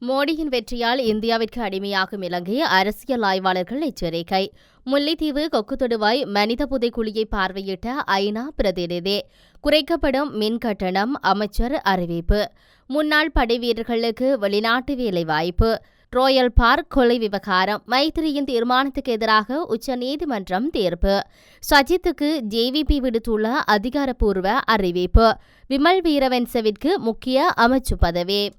மோடியின் வெற்றியால் இந்தியாவிற்கு அடிமையாகும் இலங்கை அரசியல் ஆய்வாளர்கள் எச்சரிக்கை. முல்லைத்தீவு கொக்குத்தொடுவாய் மனித புதைக்குழியை பார்வையிட்ட ஐநா பிரதிநிதி. குறைக்கப்படும் மின் கட்டணம் அமைச்சர் அறிவிப்பு. முன்னாள் படைவீரர்களுக்கு வெளிநாட்டு வேலைவாய்ப்பு ரோயல் பார்க் கொலை விவகாரம் மைத்திரியின் தீர்மானத்துக்கு எதிராக உச்சநீதிமன்றம் தீர்ப்பு. சஜித்துக்கு ஜேவிபி விடுத்துள்ள அதிகாரப்பூர்வ அறிவிப்பு. விமல் வீரவன்சவிற்கு முக்கிய அமைச்சு பதவி.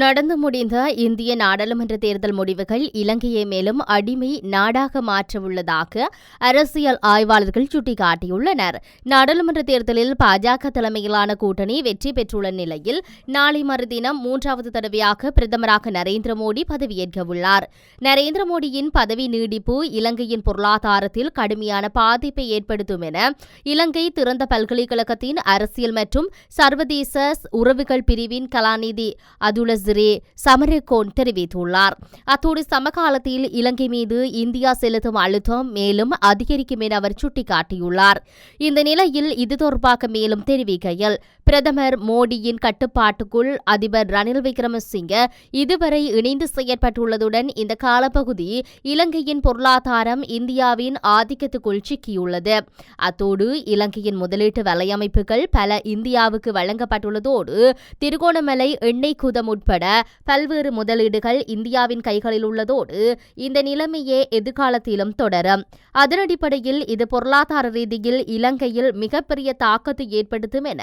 நடந்து முடிந்த இந்திய நாடாளுமன்ற தேர்தல் முடிவுகள் இலங்கையை மேலும் அடிமை நாடாக மாற்றவுள்ளதாக அரசியல் ஆய்வாளர்கள் சுட்டிக்காட்டியுள்ளனர். நாடாளுமன்ற தேர்தலில் பாஜக தலைமையிலான கூட்டணி வெற்றி பெற்றுள்ள நிலையில் நாளை மறுதினம் மூன்றாவது தடவையாக பிரதமராக நரேந்திர மோடி பதவியேற்க உள்ளார் நரேந்திர மோடியின் பதவி நீடிப்பு இலங்கையின் பொருளாதாரத்தில் கடுமையான பாதிப்பை ஏற்படுத்தும் என இலங்கை திறந்த பல்கலைக்கழகத்தின் அரசியல் மற்றும் சர்வதேச உறவுகள் பிரிவின் கலாநிதி அதுல வசிரே சமரகோன் தெரிவித்துள்ளார். அத்தோடு சமகாலத்தில் இலங்கை மீது இந்தியா செலுத்தும் அழுத்தம் மேலும் அதிகரிக்கும் என அவர் சுட்டிக்காட்டியுள்ளார். இந்த நிலையில் இது தொடர்பாக மேலும் தெரிவிக்கையில் பிரதமர் மோடியின் கட்டுப்பாட்டுக்குள் அதிபர் ரணில் விக்ரமசிங்க இதுவரை இணைந்து செயற்பட்டுள்ளதுடன் இந்த காலப்பகுதி இலங்கையின் பொருளாதாரம் இந்தியாவின் ஆதிக்கத்துக்குள் சிக்கியுள்ளது. அத்தோடு இலங்கையின் முதலீட்டு வலையமைப்புகள் பல இந்தியாவுக்கு வழங்கப்பட்டுள்ளதோடு திருகோணமலை எண்ணெய் குதம் உட்பட உட்பட பல்வேறு முதலீடுகள் இந்தியாவின் கைகளில் உள்ளதோடு இந்த நிலைமையே எதிர்காலத்திலும் தொடரும். அதன் அடிப்படையில் இது பொருளாதார ரீதியில் இலங்கையில் மிகப்பெரிய தாக்கத்தை ஏற்படுத்தும் என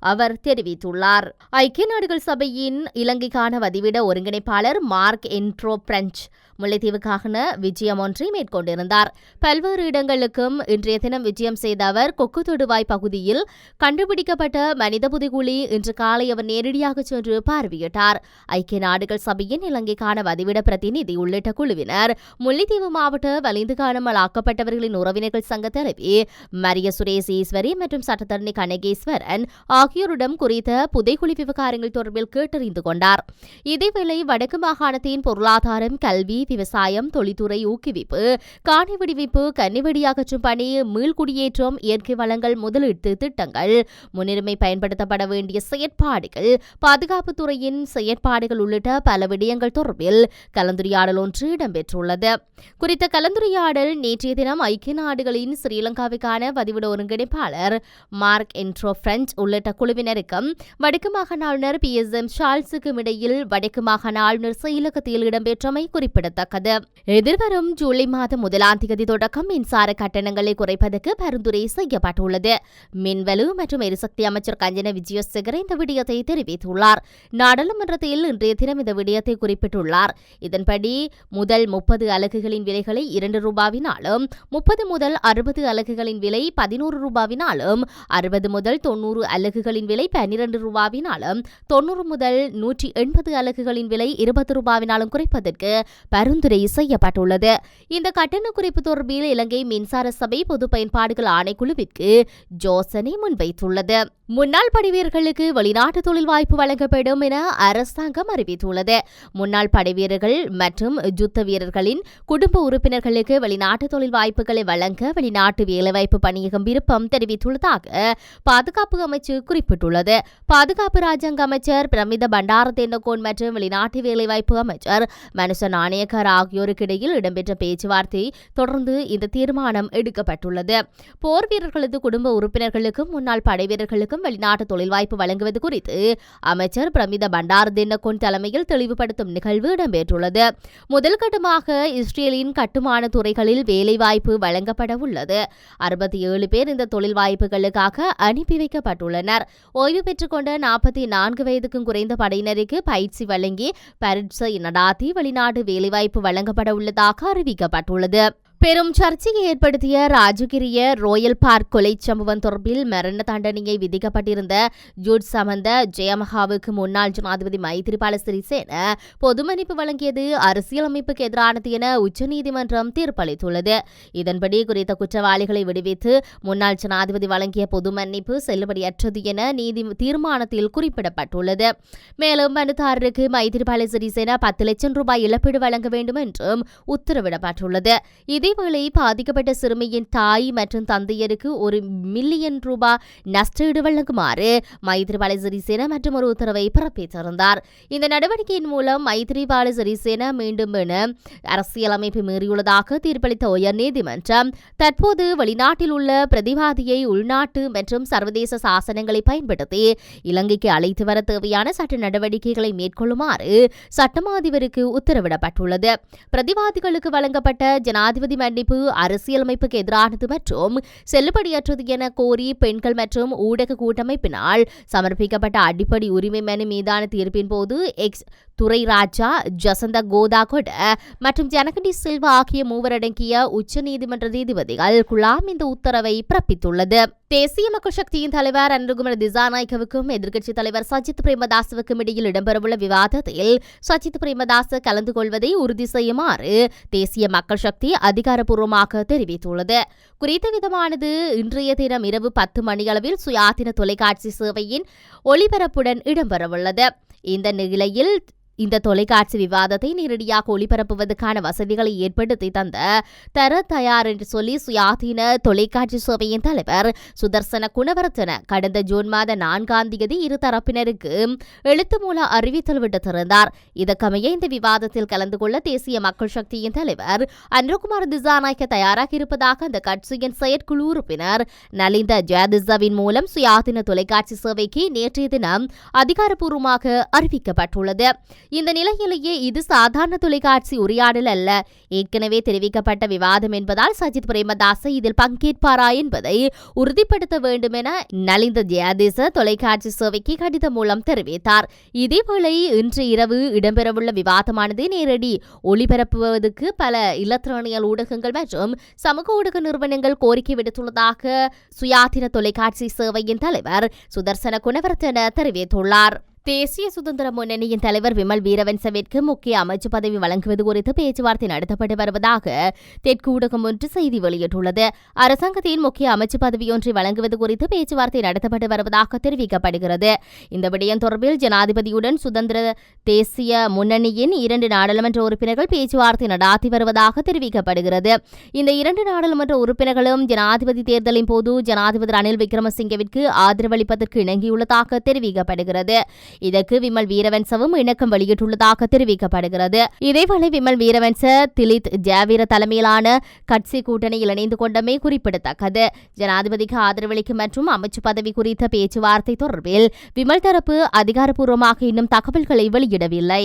அவர் தெரிவித்துள்ளார். ஐக்கிய நாடுகள் சபையின் இலங்கைக்கான வதிவிட ஒருங்கிணைப்பாளர் மார்க் என்ட்ரோ பிரெஞ்ச் முல்லைத்தீவுக்கான விஜயம் ஒன்றை மேற்கொண்டிருந்தார். பல்வேறு இடங்களுக்கும் இன்றைய தினம் விஜயம் செய்த அவர் கொக்கு தொடுவாய் பகுதியில் கண்டுபிடிக்கப்பட்ட மனித புதைகுழி இன்று காலை அவர் நேரடியாக சென்று பார்வையிட்டார். ஐக்கிய நாடுகள் சபையின் இலங்கைக்கான வதிவிட பிரதிநிதி உள்ளிட்ட குழுவினர் முல்லைத்தீவு மாவட்ட வலிந்து காணாமல் ஆக்கப்பட்டவர்களின் உறவினர்கள் சங்க தலைவி மரிய சுரேஷ் ஈஸ்வரி மற்றும் சட்டத்தரணி கனகேஸ்வரன் ஆகியோரிடம் குறித்த புதைகுழி விவகாரங்கள் தொடர்பில் கேட்டறிந்து கொண்டார். இதேவேளை வடக்கு மாகாணத்தின் பொருளாதாரம் கல்வி விவசாயம் தொழில்துறை ஊக்குவிப்பு காணி விடுவிப்பு கன்னிவெடி அகற்றும் பணி மீள்குடியேற்றம் இயற்கை வளங்கள் முதலீட்டு திட்டங்கள் முன்னுரிமை பயன்படுத்தப்பட வேண்டிய செயற்பாடுகள் பாதுகாப்பு துறையின் செயற்பாடுகள் உள்ளிட்ட பல விடயங்கள் தொடர்பில் கலந்துரையாடல் ஒன்று இடம்பெற்றுள்ளது. குறித்த கலந்துரையாடல் நேற்றைய தினம் ஐக்கிய நாடுகளின் ஸ்ரீலங்காவுக்கான பதிவிட ஒருங்கிணைப்பாளர் மார்க் என்ட்ரோ பிரெஞ்ச் உள்ளிட்ட குழுவினருக்கும் வடக்கு மாகாண ஆளுநர் பி எஸ் எம் ஷால்ஸுக்கும் இடையில் வடக்கு மாகாண ஆளுநர் செயலகத்தில் இடம்பெற்றமை குறிப்பிடத்தக்கது. குறிப்பிடத்தக்கது. எதிர்வரும் ஜூலை மாதம் முதலாம் தேதி தொடக்கம் மின்சார கட்டணங்களை குறைப்பதற்கு பரிந்துரை செய்யப்பட்டுள்ளது. மின்வலு மற்றும் எரிசக்தி அமைச்சர் கஞ்சன விஜயசேகர் இந்த விடயத்தை தெரிவித்துள்ளார். நாடாளுமன்றத்தில் இன்றைய தினம் இந்த விடயத்தை குறிப்பிட்டுள்ளார். இதன்படி முதல் முப்பது அலகுகளின் விலைகளை இரண்டு ரூபாவினாலும் முப்பது முதல் அறுபது அலகுகளின் விலை பதினோரு ரூபாவினாலும் அறுபது முதல் தொன்னூறு அலகுகளின் விலை பன்னிரண்டு ரூபாவினாலும் தொன்னூறு முதல் நூற்றி எண்பது அலகுகளின் விலை இருபது ரூபாவினாலும் குறைப்பதற்கு பரிந்துரை செய்யப்பட்டுள்ளது. இந்த கட்டண குறைப்பு தொடர்பில் இலங்கை மின்சார சபை பொது பயன்பாடுகள் ஆணைக்குழுவிற்கு ஜோசனை முன்வைத்துள்ளது. முன்னாள் படைவீரர்களுக்கு வெளிநாட்டு தொழில் வாய்ப்பு வழங்கப்படும் என அரசாங்கம் அறிவித்துள்ளது. முன்னாள் படைவீரர்கள் மற்றும் யுத்த வீரர்களின் குடும்ப உறுப்பினர்களுக்கு வெளிநாட்டு தொழில் வாய்ப்புகளை வழங்க வெளிநாட்டு வேலைவாய்ப்பு பணியகம் விருப்பம் தெரிவித்துள்ளதாக பாதுகாப்பு அமைச்சு குறிப்பிட்டுள்ளது. பாதுகாப்பு ராஜாங்க அமைச்சர் பிரமித பண்டார தென்னகோன் மற்றும் வெளிநாட்டு வேலைவாய்ப்பு அமைச்சர் மனுஷ நாணயக்கர் ஆகியோருக்கு இடையில் இடம்பெற்ற பேச்சுவார்த்தை தொடர்ந்து இந்த தீர்மானம் எடுக்கப்பட்டுள்ளது. போர் வீரர்களது குடும்ப உறுப்பினர்களுக்கும் முன்னாள் படைவீரர்களுக்கும் மூலம் வெளிநாட்டு தொழில் வாய்ப்பு வழங்குவது குறித்து அமைச்சர் பிரமித பண்டார் தின்னகோன் தலைமையில் தெளிவுபடுத்தும் நிகழ்வு இடம்பெற்றுள்ளது. முதல் கட்டமாக இஸ்ரேலின் கட்டுமான துறைகளில் வேலைவாய்ப்பு வழங்கப்பட உள்ளது. அறுபத்தி ஏழு பேர் இந்த தொழில் வாய்ப்புகளுக்காக அனுப்பி வைக்கப்பட்டுள்ளனர். ஓய்வு பெற்றுக்கொண்ட நாற்பத்தி நான்கு வயதுக்கும் குறைந்த படையினருக்கு பயிற்சி வழங்கி பரீட்சை நடாத்தி வெளிநாட்டு வேலைவாய்ப்பு வழங்கப்பட உள்ளதாக அறிவிக்கப்பட்டுள்ளது. பெரும் சர்ச்சையை ஏற்படுத்திய ராஜகிரிய ரோயல் பார்க் கொலை சம்பவம் தொடர்பில் மரண தண்டனையை விதிக்கப்பட்டிருந்த ஜூட் சமந்த ஜெயமஹாவுக்கு முன்னாள் ஜனாதிபதி மைத்திரிபால சிறிசேன பொதுமன்னிப்பு வழங்கியது அரசியலமைப்புக்கு எதிரானது என உச்சநீதிமன்றம் தீர்ப்பளித்துள்ளது. இதன்படி குறித்த குற்றவாளிகளை விடுவித்து முன்னாள் ஜனாதிபதி வழங்கிய பொது மன்னிப்பு செல்லுபடியற்றது என நீதி தீர்மானத்தில் குறிப்பிடப்பட்டுள்ளது. மேலும் மனுதாரருக்கு மைத்திரிபால சிறிசேன பத்து லட்சம் ரூபாய் இழப்பீடு வழங்க வேண்டும் என்றும் உத்தரவிடப்பட்டுள்ளது. இது அதேவேளை பாதிக்கப்பட்ட சிறுமியின் தாய் மற்றும் தந்தையருக்கு ஒரு மில்லியன் ரூபாய் நஷ்டஈடு வழங்குமாறு மைத்ரிபால சிறிசேன மற்றும் ஒரு உத்தரவை பிறப்பித்திருந்தார். இந்த நடவடிக்கையின் மூலம் மைத்ரிபால சிறிசேன மீண்டும் என அரசியலமைப்பு மீறியுள்ளதாக தீர்ப்பளித்த உயர்நீதிமன்றம் தற்போது வெளிநாட்டில் உள்ள பிரதிவாதியை உள்நாட்டு மற்றும் சர்வதேச சாசனங்களை பயன்படுத்தி இலங்கைக்கு அழைத்து வர தேவையான சட்ட நடவடிக்கைகளை மேற்கொள்ளுமாறு சட்டமாதிபருக்கு உத்தரவிடப்பட்டுள்ளது. பிரதிவாதிகளுக்கு வழங்கப்பட்ட ஜனாதிபதி மன்னிப்பு அரசியலமைப்புக்கு எதிரானது மற்றும் செல்லுபடியற்றது என கோரி பெண்கள் மற்றும் ஊடக கூட்டமைப்பினால் சமர்ப்பிக்கப்பட்ட அடிப்படை உரிமை மனு மீதான தீர்ப்பின் போது எக்ஸ் துரை ராஜா ஜசந்த கோதா மற்றும் ஜனகண்டி சில்வா ஆகிய மூவரடங்கிய உச்சநீதிமன்ற நீதிபதிகள் குலாம் இந்த உத்தரவை பிறப்பித்துள்ளது. தேசிய மக்கள் சக்தியின் தலைவர் அன்ருகுமர் திசாநாயகவுக்கும் எதிர்க்கட்சித் தலைவர் சஜித் பிரேமதாசவுக்கும் இடையில் இடம்பெறவுள்ள விவாதத்தில் சஜித் பிரேமதாச கலந்து கொள்வதை உறுதி செய்யுமாறு தேசிய மக்கள் சக்தி அதிகாரப்பூர்வமாக தெரிவித்துள்ளது. குறித்த விதமானது இன்றைய தினம் இரவு பத்து மணியளவில் சுயாதீன தொலைக்காட்சி சேவையின் ஒளிபரப்புடன் இடம்பெறவுள்ளது. இந்த நிலையில் இந்த தொலைக்காட்சி விவாதத்தை நேரடியாக ஒளிபரப்புவதற்கான வசதிகளை ஏற்படுத்தி தந்த தர தயார் என்று சொல்லி சுயாதீன தொலைக்காட்சி சேவையின் தலைவர் சுதர்சன குணவர்த்தன கடந்த ஜூன் மாத நான்காம் தேதி இரு தரப்பினருக்கு எழுத்து மூல அறிவித்தல் விடுத்திருந்தார். இதற்கமைய இந்த விவாதத்தில் கலந்து கொள்ள தேசிய மக்கள் சக்தியின் தலைவர் அன்ருகுமார் திசாநாயக்க தயாராக இருப்பதாக அந்த கட்சியின் செயற்குழு உறுப்பினர் நலிந்த ஜெயதிசாவின் மூலம் சுயாதீன தொலைக்காட்சி சேவைக்கு நேற்றைய தினம் அதிகாரப்பூர்வமாக அறிவிக்கப்பட்டுள்ளது. இந்த நிலையிலேயே இது சாதாரண தொலைக்காட்சி உரையாடல் அல்ல. ஏற்கனவே தெரிவிக்கப்பட்ட விவாதம் என்பதால் சஜித் பிரேமதாச இதில் பங்கேற்பாரா என்பதை உறுதிப்படுத்த வேண்டும் என நலிந்த ஜெயதேச தொலைக்காட்சி சேவைக்கு கடிதம் மூலம் தெரிவித்தார். இதேவேளை இன்று இரவு இடம்பெறவுள்ள விவாதமானது நேரடி ஒளிபரப்புவதற்கு பல இலத்திரானியல் ஊடகங்கள் மற்றும் சமூக ஊடக நிறுவனங்கள் கோரிக்கை விடுத்துள்ளதாக சுயாதீன தொலைக்காட்சி சேவையின் தலைவர் சுதர்சன குணவர்த்தன தெரிவித்துள்ளார். தேசிய சுதந்திர முன்னணியின் தலைவர் விமல் வீரவன்சவிற்கு முக்கிய அமைச்சு பதவி வழங்குவது குறித்து பேச்சுவார்த்தை நடத்தப்பட்டு வருவதாக தெற்கு ஊடகம் ஒன்று செய்தி வெளியிட்டுள்ளது. அரசாங்கத்தின் முக்கிய அமைச்சு பதவியொன்றை வழங்குவது குறித்து பேச்சுவார்த்தை நடத்தப்பட்டு வருவதாக தெரிவிக்கப்படுகிறது. இந்த விடயம் தொடர்பில் ஜனாதிபதியுடன் சுதந்திர தேசிய முன்னணியின் இரண்டு நாடாளுமன்ற உறுப்பினர்கள் பேச்சுவார்த்தை நடாத்தி வருவதாக தெரிவிக்கப்படுகிறது. இந்த இரண்டு நாடாளுமன்ற உறுப்பினர்களும் ஜனாதிபதி தேர்தலின் போது ஜனாதிபதி ரணில் விக்ரமசிங்கவிற்கு ஆதரவளிப்பதற்கு இணங்கியுள்ளதாக தெரிவிக்கப்படுகிறது. இதற்கு விமல் வீரவன்சவும் இணக்கம் வெளியிட்டுள்ளதாக தெரிவிக்கப்படுகிறது. இதேவேளை விமல் வீரவன்ச திலித் ஜாவீர தலைமையிலான கட்சி கூட்டணியில் இணைந்து கொண்டமே குறிப்பிடத்தக்கது. ஜனாதிபதிக்கு ஆதரவளிக்கும் மற்றும் அமைச்சு பதவி குறித்த பேச்சுவார்த்தை தொடர்பில் விமல் தரப்பு அதிகாரப்பூர்வமாக இன்னும் தகவல்களை வெளியிடவில்லை.